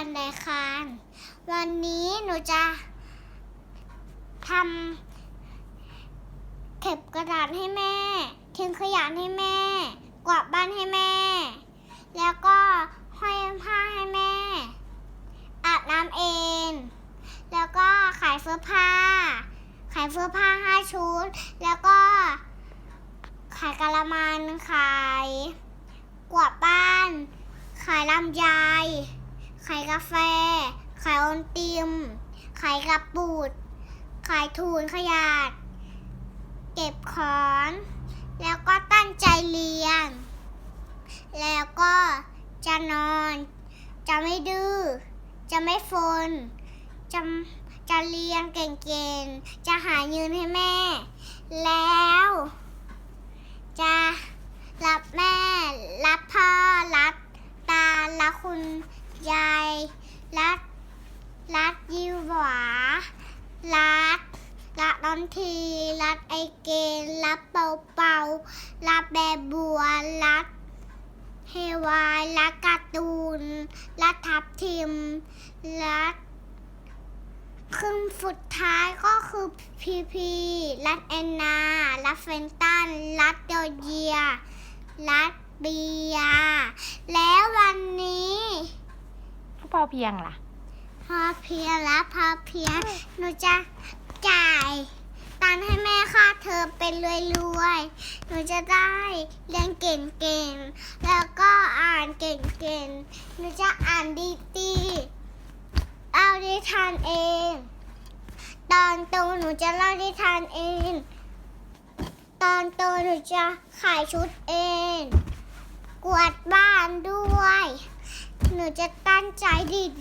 วันไดคารวันนี้หนูจะทำเก็บกระดาษให้แม่ทิ้งขยะให้แม่ กวาดบ้านให้แม่ แล้วก็ห้อยผ้าให้แม่ อาบน้ำเอง แล้วก็ขายเสื้อผ้า ขายเสื้อผ้าห้าชุด แล้วก็ ขายกะละมังขาย กวาดบ้าน ขายลำไย ขายกาแฟ ขายอนติม ขายกระปุดขายทูนขยะเก็บของ แล้วก็ตั้งใจเรียน แล้วก็จะนอน จะไม่ดื้อ จะไม่ฟน จะจะเรียนเก่งๆ จะหาเงินให้แม่ แล้ว จะรับแม่ รับพ่อ รับตา รับคุณยาย รักรักยิวหวารักรักดอนทีรักไอเกนรักเป่าเป่ารักแบบบัวรักเฮวายรักการ์ตูนรักทับทิมรักครึ่งสุดท้ายก็คือพีพีรัดแอนนารัดเฟนตันรัดโดเยียรัดเบียร์แล้ววันนี้พ อเพียงล่ะ พอเพียงแล้วพอเพียงหนูจะจ่ายตังค์ให้แม่ค่าเธอมเป็นรวยๆหนูจะได้เรียนเก่งๆแล้วก็อ่านเก่งๆหนูจะอ่านดีๆเอาดิทานเอง ตอนโตหนูจะเล่าดิทานเอง ตอนโตหนูจะขายชุดเอง กวาดบ้านด้วย หนูจะตั้งใจ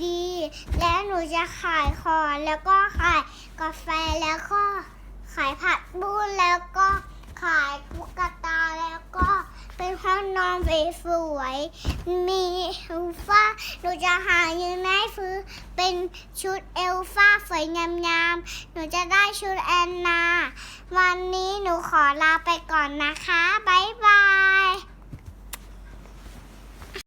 ดีๆ และหนูจะขายของแล้วก็ขายกาแฟแล้วก็ขายผัดบุ้นแล้วก็ขายตุ๊กตาแล้วก็เป็นห้องนอนสวยๆมีเอลฟ้าหนูจะหาเงินให้ซื้อเป็นชุดเอลฟ้าสวยงามๆหนูจะได้ชุดแอนนา วันนี้หนูขอลาไปก่อนนะคะบ๊ายบ